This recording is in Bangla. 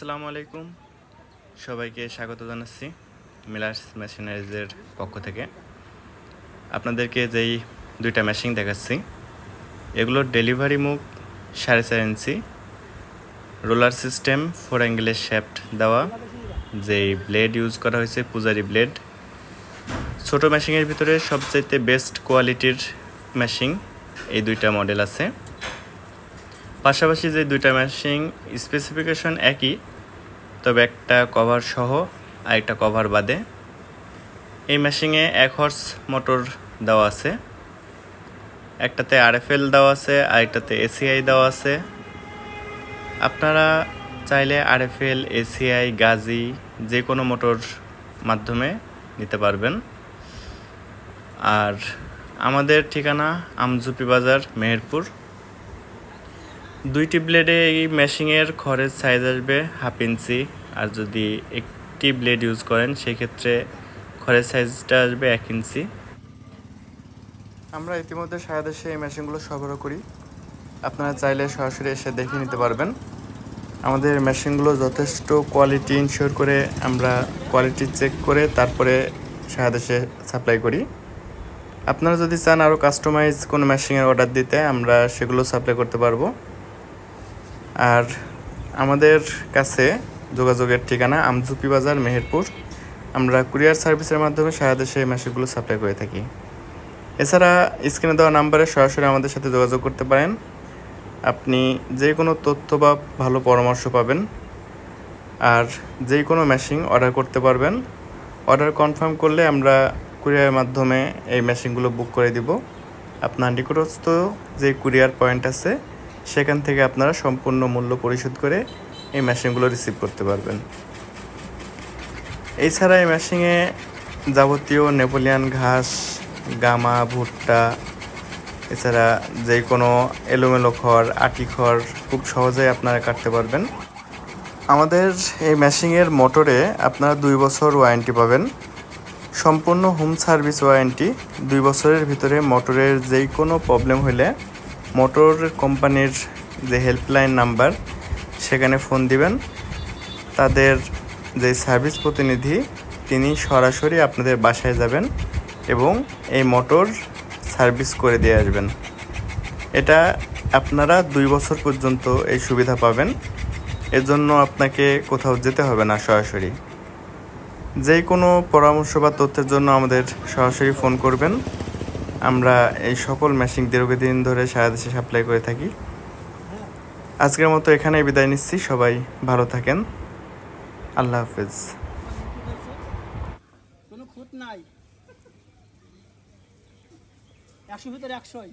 আসসালামু আলাইকুম। সবাইকে স্বাগত জানাচ্ছি মিলার্স মেশিনারিজের পক্ষ থেকে। আপনাদেরকে যেই দুইটা মেশিন দেখাচ্ছি, এগুলোর ডেলিভারি মুখ সাড়ে চার ইঞ্চি, রোলার সিস্টেম ফোর অ্যাঙ্গেলের শেফট দেওয়া, যেই ব্লেড ইউজ করা হয়েছে পূজারি ব্লেড। ছোট মেশিনের ভিতরে সবচাইতে বেস্ট কোয়ালিটির মেশিন এই দুইটা মডেল আছে। পাশাপাশি যে দুইটা মেশিন স্পেসিফিকেশন একই, তবে একটা কভার সহ আর একটা কভার বাদে। এই মেশিনে এক হর্স মোটর দেওয়া আছে, একটাতে আরএফএল দেওয়া আছে আর একটাতে এসিআই দেওয়া আছে। আপনারা চাইলে আরএফএল এসিআই গাজি যে কোনো মোটর মাধ্যমে নিতে পারবেন। আর আমাদের ঠিকানা আমজুপি বাজার, মেহেরপুর। দুইটি ব্লেডে এই মেশিংয়ের খড়ের সাইজ আসবে হাফ ইঞ্চি। আর যদি একটি ব্লেড ইউজ করেন, সেক্ষেত্রে খড়ের সাইজটা আসবে এক ইঞ্চি। আমরা ইতিমধ্যে সারা দেশে এই মেশিনগুলো সরবরাহ করি। আপনারা চাইলে সরাসরি এসে দেখে নিতে পারবেন। আমাদের মেশিনগুলো যথেষ্ট কোয়ালিটি ইনশিওর করে আমরা কোয়ালিটি চেক করে তারপরে সারা দেশে সাপ্লাই করি। আপনারা যদি চান আরও কাস্টমাইজ কোনো মেশিনের অর্ডার দিতে, আমরা সেগুলো সাপ্লাই করতে পারব। আর আমাদের কাছে যোগাযোগের ঠিকানা আমজুপি বাজার, মেহেরপুর। আমরা কুরিয়ার সার্ভিসের মাধ্যমে সারা দেশে এই মেশিনগুলো সাপ্লাই করে থাকি। এছাড়া স্ক্রিনে দেওয়া নাম্বারে সরাসরি আমাদের সাথে যোগাযোগ করতে পারেন। আপনি যে কোনো তথ্য বা ভালো পরামর্শ পাবেন। আর যে কোনো মেশিন অর্ডার করতে পারবেন। অর্ডার কনফার্ম করলে আমরা কুরিয়ারের মাধ্যমে এই মেশিনগুলো বুক করে দিব। আপনার নিকটস্থ যে কুরিয়ার পয়েন্ট আছে সেখান থেকে আপনারা সম্পূর্ণ মূল্য পরিশোধ করে এই মেশিনগুলো রিসিভ করতে পারবেন। এছাড়া এই মেশিনে যাবতীয় নেপোলিয়ান ঘাস, গামা, ভুট্টা, এছাড়া যে কোনো এলোমেলো খড়, আটি খড় খুব সহজেই আপনারা কাটতে পারবেন। আমাদের এই মেশিনের মোটরে আপনারা দুই বছর ওয়ারেন্টি পাবেন। সম্পূর্ণ হোম সার্ভিস ওয়ারেন্টি দুই বছরের ভিতরে মোটরের যেই কোনো প্রবলেম হলে মোটর কোম্পানির যে হেল্পলাইন নাম্বার সেখানে ফোন দিবেন। তাদের যে সার্ভিস প্রতিনিধি, তিনি সরাসরি আপনাদের বাসায় যাবেন এবং এই মোটর সার্ভিস করে দিয়ে আসবেন। এটা আপনারা দুই বছর পর্যন্ত এই সুবিধা পাবেন। এজন্য আপনাকে কোথাও যেতে হবে না সরাসরি। যে কোনো পরামর্শ বা তথ্যের জন্য আমাদের সরাসরি ফোন করবেন। আমরা এই সকল মেশিন দীর্ঘদিন ধরে সারা দেশে সাপ্লাই করে থাকি। আজকের মতো এখানে বিদায় নিচ্ছি। সবাই ভালো থাকেন। আল্লাহ হাফেজ। কোনো খুঁত নাই। একশো ভিতরে একশোই।